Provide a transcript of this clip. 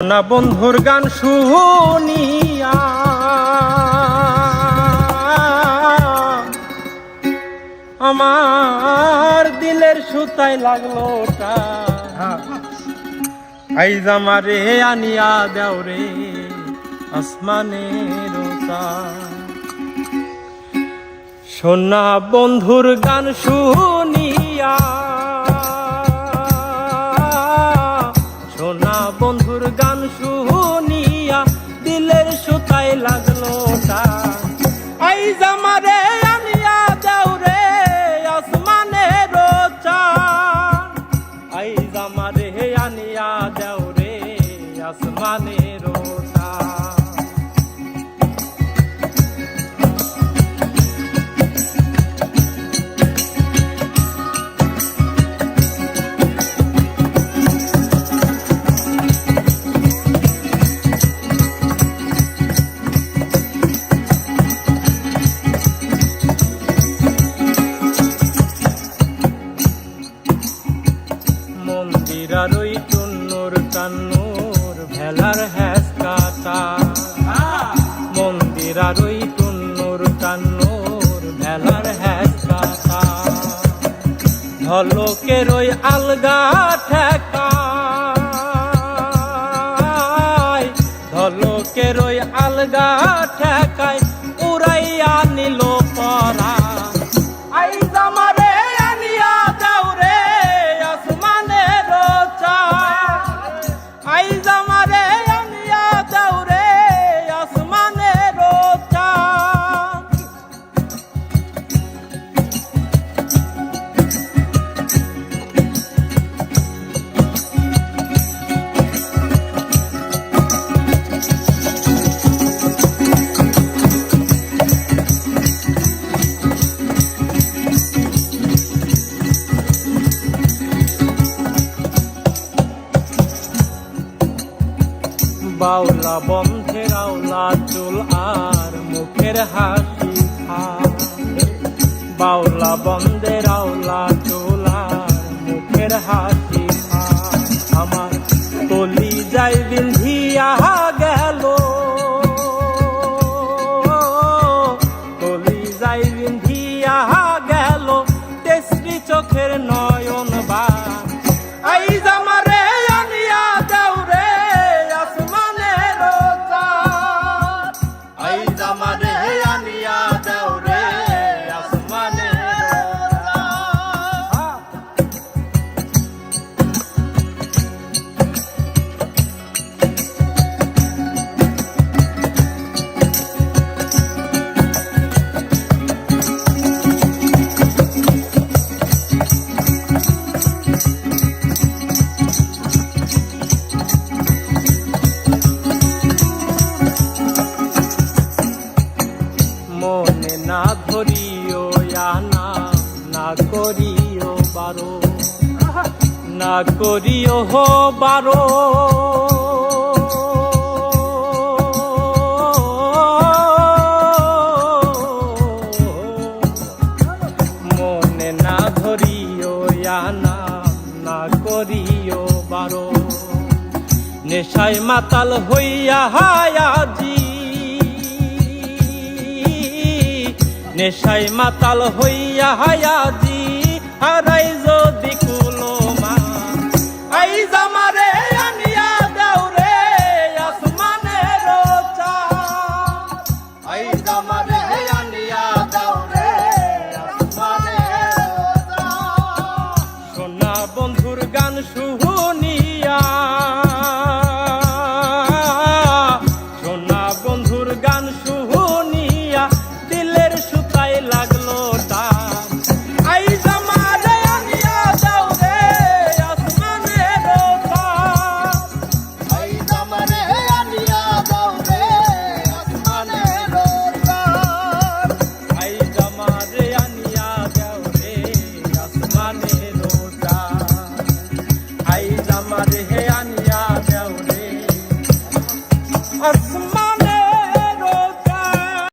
না বন্ধুর গান শুনিয়া। আমার দিলের সুতায় লাগল ওটা। আইজ আমারে আনিয়া দেও রে আসমানের সোনা বন্ধুর গান শুনিয়া আসমানের চান মন্দির আর ওই ভেলার হ্যাস কাটা মন্দির আর ওই টুন্নুর কান্নুর ভেলার হ্যাস কাটা ঢলকের ওই আলগা ঠেকা বাউলা বন্ধের আওলা চুল আর মুখের হাসি বাউলা বন্ধের আওলা চুল আর মুখের হাসি না ধরিও আনা না করিও বারো। না করিও হো বারো। মনে না করিও বারো। নেশায় মাতাল হইয়া হায়াজি নেশাই মাতাল হইয়া হায়া হায়াজি হারাই যদি কুলো মা আই জামারে আনিয়া দেও রে আসমানের চা আই জামারে আনিয়া দাও রে